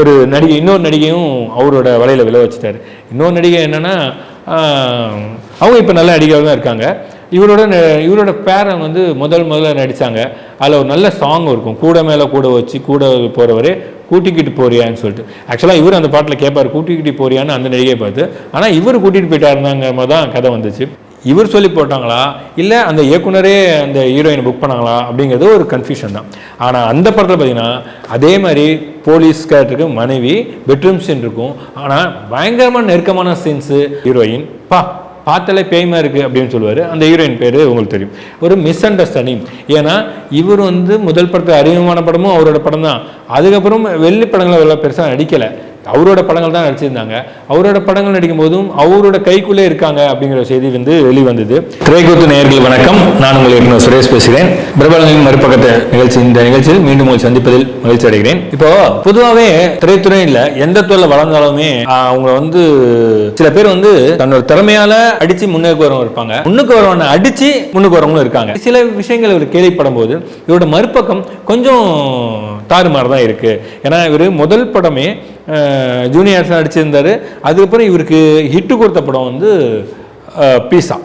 ஒரு நடிகை இன்னொரு நடிகையும் அவரோட வலையில் விழ வச்சுட்டாரு. இன்னொரு நடிகை என்னென்னா அவங்க இப்போ நல்ல நடிகையாக தான் இருக்காங்க. இவரோட இவரோட பேரன் வந்து முதல் முதல்ல நடித்தாங்க அதில் ஒரு நல்ல சாங் இருக்கும். கூட மேலே கூட வச்சு கூட போகிறவரே கூட்டிக்கிட்டு போறியான்னு சொல்லிட்டு. ஆக்சுவலாக இவர் அந்த பாட்டில் கேட்பார் கூட்டிக்கிட்டு போறியான்னு அந்த நடிகையை பார்த்து. ஆனால் இவர் கூட்டிகிட்டு போயிட்டாருந்தாங்க தான் கதை வந்துச்சு. இவர் சொல்லி போட்டாங்களா? இல்லை அந்த இயக்குனரே அந்த ஹீரோயினை புக் பண்ணாங்களா? அப்படிங்கிறது ஒரு கன்ஃபியூஷன் தான். ஆனால் அந்த படத்தில் பார்த்தீங்கன்னா அதே மாதிரி போலீஸ் கேரக்டருக்கு மனைவி பெட்ரூம் சீன் இருக்கும். ஆனால் பயங்கரமான நெருக்கமான சீன்ஸு ஹீரோயின் பா பார்த்தாலே பேய்மா இருக்குது அப்படின்னு சொல்லுவார். அந்த ஹீரோயின் பேர் உங்களுக்கு தெரியும். ஒரு மிஸ் அண்டர்ஸ்டாண்டிங் ஏன்னா இவர் வந்து முதல் படத்தில் அறிமுகமான படமும் அவரோட படம் தான். அதுக்கப்புறம் வெள்ளி படங்களை எல்லாம் பெருசாக நடிக்கலை. அவரோட படங்கள் தான் நடிச்சிருந்தாங்க. அவரோட படங்கள் நடிக்கும் போதும் அவரோட கைக்குள்ளே இருக்காங்க அப்படிங்கிற செய்தி வந்து வெளிவந்தது. திரைக்கூத்து நேயர்கள் வணக்கம். நான் உங்கள் இயக்குனர் சுரேஷ் பேசுகிறேன். பிரபலங்களின் மறுபக்கத்த நிகழ்ச்சி இந்த நிகழ்ச்சியில் மீண்டும் உங்களை சந்திப்பதில் மகிழ்ச்சி அடைகிறேன். இப்போ பொதுவாகவே திரைத்துறையில் எந்த துறையில் வளர்ந்தாலுமே அவங்க வந்து சில பேர் வந்து தன்னோட திறமையால அடிச்சு முன்னுக்கு வரவங்க இருப்பாங்க. முன்னுக்கு வரவன அடிச்சு முன்னுக்கு வரவங்களும் இருக்காங்க. சில விஷயங்கள் இவர் கேள்விப்படும் போது இவரோட மறுபக்கம் கொஞ்சம் தாறுமாறு தான் இருக்கு. ஏன்னா இவர் முதல் படமே ஜூனியர்ஸாக அடிச்சிருந்தார். அதுக்கப்புறம் இவருக்கு ஹிட்டு கொடுத்த படம் வந்து பீஸா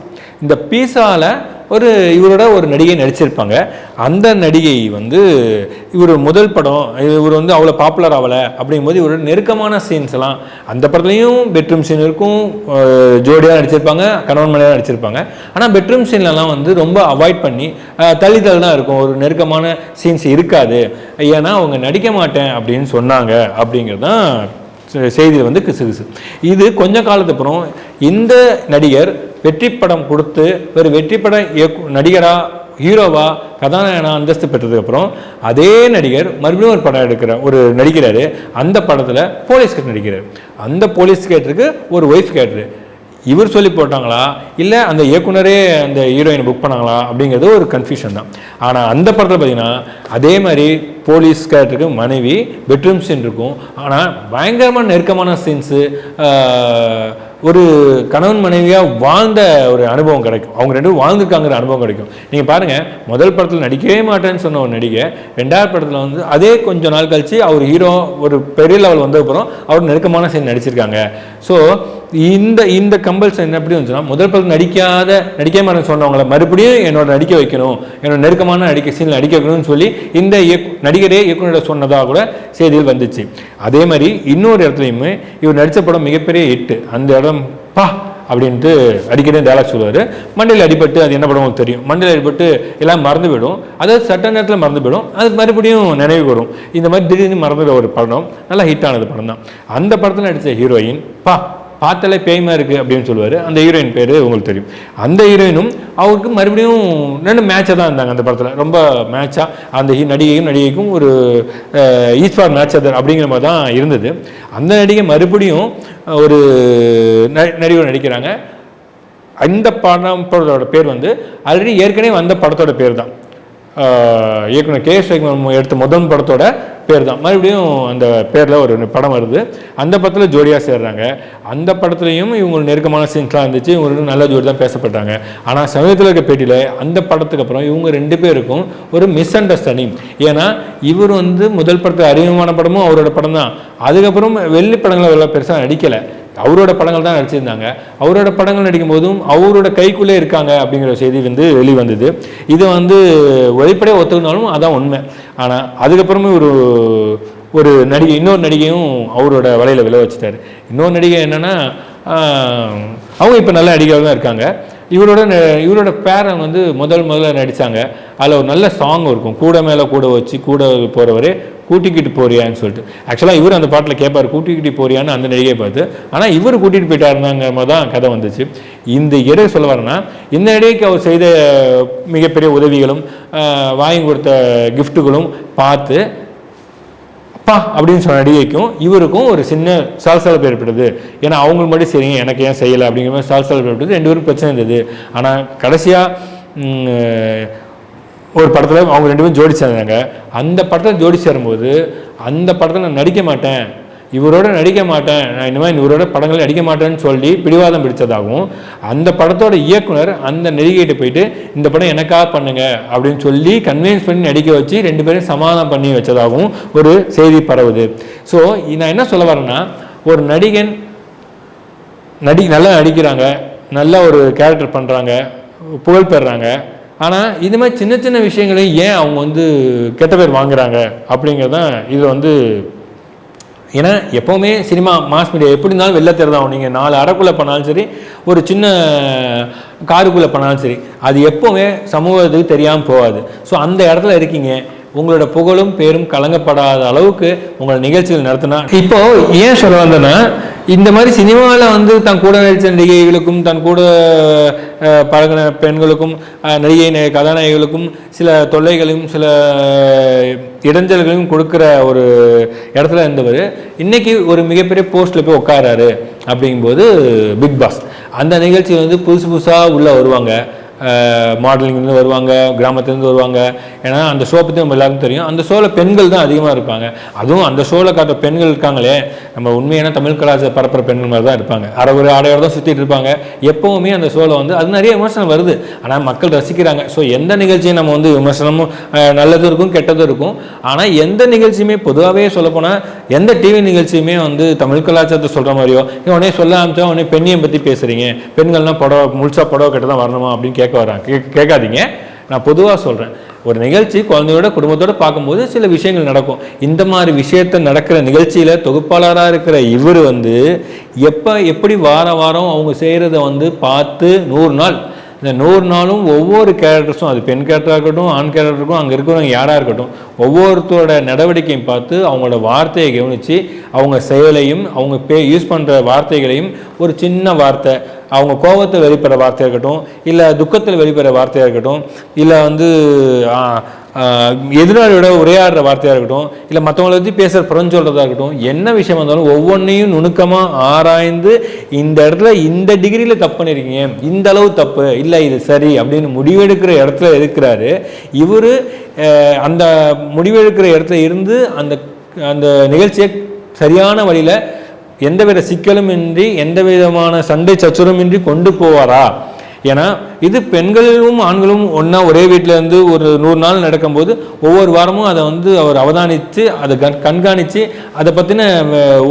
இந்த பீஸாவில் ஒரு இவரோட ஒரு நடிகை நடிச்சிருப்பாங்க. அந்த நடிகை வந்து இவர் முதல் படம் இவர் வந்து அவ்வளோ பாப்புலர் ஆகலை அப்படிங்கும்போது இவரோட நெருக்கமான சீன்ஸ் எல்லாம் அந்த படத்துலையும் பெட்ரூம் சீன் இருக்கும். ஜோடியாக நடிச்சிருப்பாங்க கணவன் மனையாக நடிச்சிருப்பாங்க. ஆனால் பெட்ரூம் சீன்லலாம் வந்து ரொம்ப அவாய்ட் பண்ணி தள்ளி தள்ளி தான் இருக்கும். ஒரு நெருக்கமான சீன்ஸ் இருக்காது. ஏன்னா அவங்க நடிக்க மாட்டேன் அப்படின்னு சொன்னாங்க அப்படிங்கிறது தான் செய்தியில் வந்து கிசு கிசு இது கொஞ்ச காலத்துக்கு அப்புறம் இந்த நடிகர் வெற்றி படம் கொடுத்து ஒரு வெற்றி பட இயக்கு நடிகரா ஹீரோவா கதாநாயகனா அந்தஸ்து பெற்றதுக்கப்புறம் அதே நடிகர் மறுபடியும் ஒரு படம் எடுக்கிற ஒரு நடிக்கிறாரு. அந்த படத்தில் போலீஸ் கேட் நடிக்கிறார். அந்த போலீஸ் கேட்டருக்கு ஒரு ஒய்ஃப் கேட்டரு இவர் சொல்லி போட்டாங்களா? இல்லை அந்த இயக்குனரே அந்த ஹீரோயினை புக் பண்ணாங்களா? அப்படிங்கிறது ஒரு கன்ஃபியூஷன் தான். ஆனால் அந்த படத்தில் பார்த்தீங்கன்னா அதே மாதிரி போலீஸ் கேரக்டருக்கு மனைவி பெட்ரூம் சீன் இருக்கும். ஆனால் பயங்கரமான நெருக்கமான சீன்ஸு ஒரு கணவன் மனைவியாக வாழ்ந்த ஒரு அனுபவம் கிடைக்கும். அவங்க ரெண்டு பேரும் வாழ்ந்துருக்காங்கிற அனுபவம் கிடைக்கும். நீங்கள் பாருங்கள் முதல் படத்தில் நடிக்கவே மாட்டேன்னு சொன்ன ஒரு நடிகை ரெண்டாவது படத்தில் வந்து அதே கொஞ்ச நாள் கழிச்சு அவர் ஹீரோ ஒரு பெரிய லெவல் வந்ததுக்கப்புறம் அப்புறம் அவர் நெருக்கமான சீன் நடிச்சிருக்காங்க. ஸோ இந்த இந்த கம்பல்சன் எப்படி வந்துச்சுன்னா முதல் பக்கம் நடிக்காத நடிக்க சொன்னவங்கள மறுபடியும் என்னோட நடிக்க வைக்கணும் என்னோட நெருக்கமான நடிக்க சீனில் நடிக்க வைக்கணும்னு சொல்லி இந்த இயக்கு நடிகரே இயக்குனரோட சொன்னதாக கூட செய்தியில் வந்துச்சு. அதே மாதிரி இன்னொரு இடத்துலையுமே இவர் நடித்த படம் மிகப்பெரிய எட்டு அந்த இடம் பா அப்படின்ட்டு அடிக்கடி டேலாக் சொல்லுவார். மண்டையில் அடிபட்டு அது என்ன படம் உங்களுக்கு தெரியும். மண்டையில் அடிபட்டு எல்லாம் மறந்து போயிடும். அதாவது சட்ட நேரத்தில் மறந்து போயிடும். அது மறுபடியும் நினைவு வரும். இந்த மாதிரி திடீர்னு மறந்துட ஒரு படம். நல்லா ஹிட் ஆனது படம் தான். அந்த படத்தில் நடித்த ஹீரோயின் பா பார்த்தாலே பேய்மா இருக்குது அப்படின்னு சொல்லுவார். அந்த ஹீரோயின் பேர் உங்களுக்கு தெரியும். அந்த ஹீரோயினும் அவருக்கு மறுபடியும் ரெண்டு மேட்சாக தான் இருந்தாங்க அந்த படத்தில். ரொம்ப மேட்சாக அந்த ஹீ- நடிகையும் நடிகைக்கும் ஒரு ஈஸ்வார் மேட்ச் அதர் அப்படிங்கிற மாதிரி தான் இருந்தது. அந்த நடிகை மறுபடியும் ஒரு ந- நடிகர் நடிக்கிறாங்க. அந்த படம் படத்தோட பேர் வந்து ஆல்ரெடி ஏற்கனவே வந்த படத்தோட பேர் தான். இயக்குனர் கே எஸ் எடுத்த முதல் படத்தோட பேர் தான் மறுபடியும் அந்த பேரில் ஒரு படம் வருது. அந்த படத்தில் ஜோடியாக சேர்றாங்க. அந்த படத்துலையும் இவங்க நெருக்கமான சீன்ஸ்லாம் இருந்துச்சு. இவங்களுக்கு நல்ல ஜோடி தான் பேசப்பட்டாங்க. ஆனால் சமீபத்தில் இருக்க பேட்டியில் அந்த படத்துக்கு அப்புறம் இவங்க ரெண்டு பேருக்கும் ஒரு மிஸ் அண்டர்ஸ்டாண்டிங் ஏன்னா இவர் வந்து முதல் படத்தில் அறிமுகமான படமும் அவரோட படம் தான் அதுக்கப்புறம் வெள்ளி படங்களை எல்லாம் பெருசாக நடிக்கலை. அவரோட படங்கள் தான் நடிச்சிருந்தாங்க. அவரோட படங்கள் நடிக்கும் போதும் அவரோட கைக்குள்ளே இருக்காங்க அப்படிங்கிற செய்தி வந்து வெளிவந்தது. இது வந்து வெளிப்படையாக ஒத்துக்கினாலும் அதான் உண்மை. ஆனால் அதுக்கப்புறமே ஒரு ஒரு நடிகை இன்னொரு நடிகையும் அவரோட வலையில் விளை வச்சுட்டாரு. இன்னொரு நடிகை என்னென்னா அவங்க இப்போ நல்ல நடிகையாக தான் இருக்காங்க. இவரோட இவரோட பேரன் வந்து முதல் முதல்ல நடித்தாங்க அதில் ஒரு நல்ல சாங் இருக்கும். கூட மேலே கூட வச்சு கூட போகிறவரே கூட்டிக்கிட்டு போறியான்னு சொல்லிட்டு. ஆக்சுவலாக இவர் அந்த பாட்டில் கேட்பார் கூட்டிக்கிட்டு போறியான்னு அந்த நடிகையை பார்த்து. ஆனால் இவர் கூட்டிகிட்டு போயிட்டாருந்தாங்க மாதிரி தான் கதை வந்துச்சு. இந்த இடையை சொல்ல வரேன்னா இந்த நடிகைக்கு அவர் செய்த மிகப்பெரிய உதவிகளும் வாங்கி கொடுத்த கிஃப்ட்டுகளும் பார்த்து அப்பா அப்படின்னு சொன்ன நடிகைக்கும் இவருக்கும் ஒரு சின்ன சால்சலப்பு ஏற்பட்டது. ஏன்னா அவங்களுக்கு மட்டும் சரிங்க எனக்கு ஏன் செய்யலை அப்படிங்கிற மாதிரி சால்சலப்பு ஏற்படுது ரெண்டு பேரும் பிரச்சனை இருந்தது. ஆனால் கடைசியாக ஒரு படத்தில் அவங்க ரெண்டு பேரும் ஜோடி சேர்ந்தாங்க. அந்த படத்தில் ஜோடி சேரும்போது அந்த படத்தில் நான் நடிக்க மாட்டேன். இவரோட நடிக்க மாட்டேன். நான் இனிமேல் இவரோட படங்கள் நடிக்க மாட்டேன்னு சொல்லி பிடிவாதம் பிடிச்சதாகவும் அந்த படத்தோட இயக்குனர் அந்த நடிகைகிட்ட போயிட்டு இந்த படம் எனக்காக பண்ணுங்க அப்படின்னு சொல்லி கன்வின்ஸ் பண்ணி நடிக்க வச்சு ரெண்டு பேரும் சமாதானம் பண்ணி வச்சதாகவும் ஒரு செய்தி பரவுது. ஸோ நான் என்ன சொல்ல வரேன்னா ஒரு நடிகன் நடி நல்லா நடிக்கிறாங்க நல்ல ஒரு கேரக்டர் பண்ணுறாங்க புகழ் பெறுறாங்க ஆனால் இது மாதிரி சின்ன சின்ன விஷயங்களையும் ஏன் அவங்க வந்து கெட்ட பேர் வாங்குறாங்க அப்படிங்கிறது தான் வந்து ஏன்னா எப்போவுமே சினிமா மாஸ் மீடியா எப்படி இருந்தாலும் வெளில தெரிதான் நீங்கள் நாலு அடைக்குள்ளே பண்ணாலும் சரி ஒரு சின்ன காருக்குள்ளே பண்ணாலும் சரி அது எப்போவுமே சமூகத்துக்கு தெரியாமல் போகாது. ஸோ அந்த இடத்துல இருக்கீங்க. உங்களோட புகழும் பேரும் கலங்கப்படாத அளவுக்கு உங்களோட நிகழ்ச்சிகள் நடத்தினா. இப்போ ஏன் சொல்ல வந்தேன்னா இந்த மாதிரி சினிமாவில் வந்து தன் கூட நடித்த நடிகைகளுக்கும் தன் கூட பழகின பெண்களுக்கும் நடிகை கதாநாயகிகளுக்கும் சில தொல்லைகளையும் சில இடைஞ்சல்களையும் கொடுக்குற ஒரு இடத்துல இருந்தவர். இன்னைக்கு ஒரு மிகப்பெரிய போஸ்ட்டில் போய் உட்காராரு அப்படிங்கும்போது பிக் பாஸ். அந்த நிகழ்ச்சி வந்து புதுசு புதுசாக உள்ளே வருவாங்க. மாடலிங்லேருந்து வருவாங்க கிராமத்துலேருந்து வருவாங்க. ஏன்னா அந்த ஷோ பற்றி நம்ம எல்லாருக்கும் தெரியும். அந்த ஷோவில் பெண்கள் தான் அதிகமாக இருப்பாங்க. அதுவும் அந்த ஷோவில் காட்டுற பெண்கள் இருக்காங்களே நம்ம உண்மையான தமிழ் கலாச்சார பரப்புற பெண்கள் மாதிரி தான் இருப்பாங்க. அரை ஒரு ஆடையோட தான் சுற்றிட்டு இருப்பாங்க. எப்போவுமே அந்த ஷோவில் வந்து அது நிறைய விமர்சனம் வருது. ஆனால் மக்கள் ரசிக்கிறாங்க. ஸோ எந்த நிகழ்ச்சியும் நம்ம வந்து விமர்சனமும் நல்லதும் இருக்கும் கெட்டதும் இருக்கும். ஆனால் எந்த நிகழ்ச்சியுமே பொதுவாகவே சொல்லப்போனால் எந்த டிவி நிகழ்ச்சியுமே வந்து தமிழ் கலாச்சாரத்தை சொல்கிற மாதிரியோ உடனே சொல்ல ஆரம்பிச்சா உடனே பெண்ணியம் பற்றி பேசுகிறீங்க பெண்கள்லாம் புடவை முழுசாக புடவை கட்ட தான் வரணுமா? அப்படின்னு கேட்க வராங்க. கே- கேட்காதீங்க. நான் பொதுவாக சொல்கிறேன் ஒரு நிகழ்ச்சி குழந்தையோட குடும்பத்தோட பார்க்கும்போது சில விஷயங்கள் நடக்கும். இந்த மாதிரி விஷயத்த நடக்கிற நிகழ்ச்சியில் தொகுப்பாளராக இருக்கிற இவர் வந்து எப்போ எப்படி வார வாரம் அவங்க செய்கிறத வந்து பார்த்து நூறு நாள். இந்த நூறு நாளும் ஒவ்வொரு கேரக்டர்ஸும் அது பெண் கேரக்டராக இருக்கட்டும் ஆண் கேரக்டர் இருக்கும் அங்கே இருக்கிறவங்க யாராக இருக்கட்டும் ஒவ்வொருத்தரோட நடவடிக்கையும் பார்த்து அவங்களோட வார்த்தையை கவனித்து அவங்க செயலையும் அவங்க பே யூஸ் பண்ணுற வார்த்தைகளையும் ஒரு சின்ன வார்த்தை அவங்க கோபத்தில் வெளிப்படுற வார்த்தையாக இருக்கட்டும் இல்லை துக்கத்தில் வெளிப்படுற வார்த்தையாக இருக்கட்டும் இல்லை வந்து எதிராளியோட உரையாடுற வார்த்தையாக இருக்கட்டும் இல்லை மற்றவங்களை பற்றி பேசுகிற புறஞ்சொல்றதா இருக்கட்டும் என்ன விஷயமா இருந்தாலும் ஒவ்வொன்றையும் நுணுக்கமாக ஆராய்ந்து இந்த இடத்துல இந்த டிகிரியில் தப்பு பண்ணியிருக்கீங்க இந்த அளவு தப்பு இல்லை இது சரி அப்படின்னு முடிவெடுக்கிற இடத்துல இருக்கிறாரு. இவர் அந்த முடிவெடுக்கிற இடத்துல இருந்து அந்த அந்த நிகழ்ச்சியை சரியான வழியில் எந்தவித சிக்கலும் இன்றி எந்த விதமான சண்டை சச்சுரம் இன்றி கொண்டு போவாரா? ஏன்னா இது பெண்களும் ஆண்களும் ஒன்றா ஒரே வீட்டில் இருந்து ஒரு நூறு நாள் நடக்கும்போது ஒவ்வொரு வாரமும் அதை வந்து அவர் அவதானித்து அதை கண் கண்காணித்து அதை பற்றின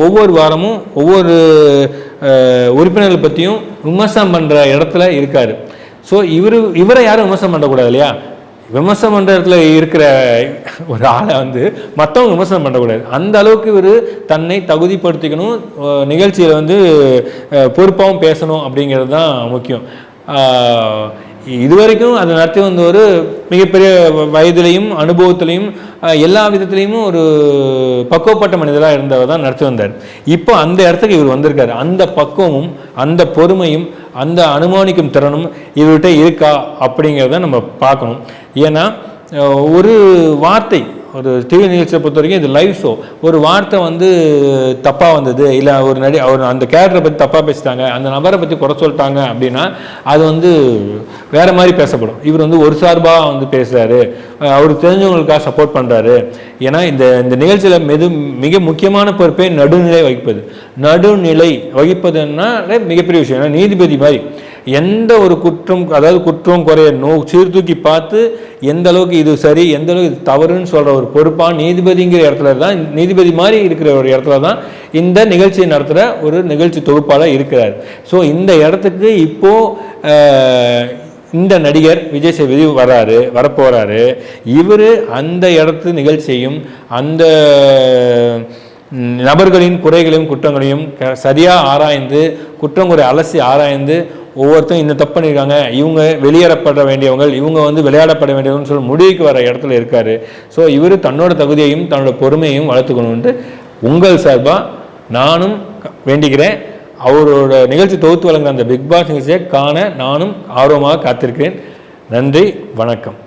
ஒவ்வொரு வாரமும் ஒவ்வொரு உறுப்பினர்கள் பற்றியும் விமர்சனம் பண்ணுற இடத்துல இருக்கார். ஸோ இவர் இவரை யாரும் விமர்சனம் பண்ணக்கூடாது இல்லையா? விமர்சனம் பண்ணுற இடத்துல இருக்கிற ஒரு ஆளை வந்து மற்றவங்க விமர்சனம் பண்ணக்கூடாது. அந்த அளவுக்கு இவர் தன்னை தகுதிப்படுத்திக்கணும் நிகழ்ச்சியில் வந்து பொறுப்பாகவும் பேசணும் அப்படிங்கிறது தான் முக்கியம். இது இதுவரைக்கும் அந்த நடத்தி வந்து ஒரு மிகப்பெரிய வ- வயதிலையும் அனுபவத்திலையும் எல்லா விதத்துலேயும் ஒரு பக்குவப்பட்ட மனிதராக இருந்தவர் தான் நடத்தி வந்தார். இப்போ அந்த இடத்துக்கு இவர் வந்திருக்காரு. அந்த பக்குவமும் அந்த பொறுமையும் அந்த அனுமானிக்கும் திறனும் இவர்கிட்ட இருக்கா அப்படிங்கிறத நம்ம பார்க்கணும். ஏன்னா ஒரு வார்த்தை ஒரு டிவி நிகழ்ச்சியை பொறுத்த வரைக்கும் இது லைவ் ஷோ ஒரு வார்த்தை வந்து தப்பாக வந்தது இல்லை ஒரு நடி அவர் அந்த கேரக்டரை பற்றி தப்பாக பேசிட்டாங்க அந்த நபரை பற்றி குறை சொல்லிட்டாங்க அப்படின்னா அது வந்து வேற மாதிரி பேசப்படும். இவர் வந்து ஒரு சார்பாக வந்து பேசுகிறாரு அவர் தெரிஞ்சவங்களுக்காக சப்போர்ட் பண்ணுறாரு ஏன்னா இந்த இந்த நிகழ்ச்சியில் மெது மிக முக்கியமான பொறுப்பே நடுநிலை வகிப்பது. நடுநிலை வகிப்பதுன்னா மிகப்பெரிய விஷயம். ஏன்னா நீதிபதி மாதிரி எந்த ஒரு குற்றம் அதாவது குற்றம் குறைய நோ சீர்தூக்கி பார்த்து எந்த அளவுக்கு இது சரி எந்த அளவுக்கு இது தவறுன்னு சொல்கிற ஒரு பொறுப்பான நீதிபதிங்கிற இடத்துல தான் நீதிபதி மாதிரி இருக்கிற ஒரு இடத்துல தான் இந்த நிகழ்ச்சியை நடத்துகிற ஒரு நிகழ்ச்சி தொகுப்பாளர் இருக்கிறார். ஸோ இந்த இடத்துக்கு இப்போது இந்த நடிகர் விஜய் சேதுபதி வராரு வரப்போகிறாரு இவர் அந்த இடத்து நிகழ்ச்சியையும் அந்த நபர்களின் குறைகளையும் குற்றங்களையும் சரியாக ஆராய்ந்து குற்றம் குறை அலசி ஆராய்ந்து ஒவ்வொருத்தரும் இந்த தப்பு பண்ணியிருக்காங்க இவங்க வெளியேறப்பட வேண்டியவங்க இவங்க வந்து விளையாடப்பட வேண்டியவங்கன்னு சொல்லி முடிவுக்கு வர இடத்துல இருக்காரு. ஸோ இவர் தன்னோட தகுதியையும் தன்னோட பொறுமையையும் வளர்த்துக்கணுன்ட்டு உங்கள் சார்பாக நானும் க- வேண்டிக்கிறேன். அவரோட நிகழ்ச்சி தொகுத்து வழங்குற அந்த பிக் பாஸ் நிகழ்ச்சியை காண நானும் ஆர்வமாக காத்திருக்கிறேன். நன்றி வணக்கம்.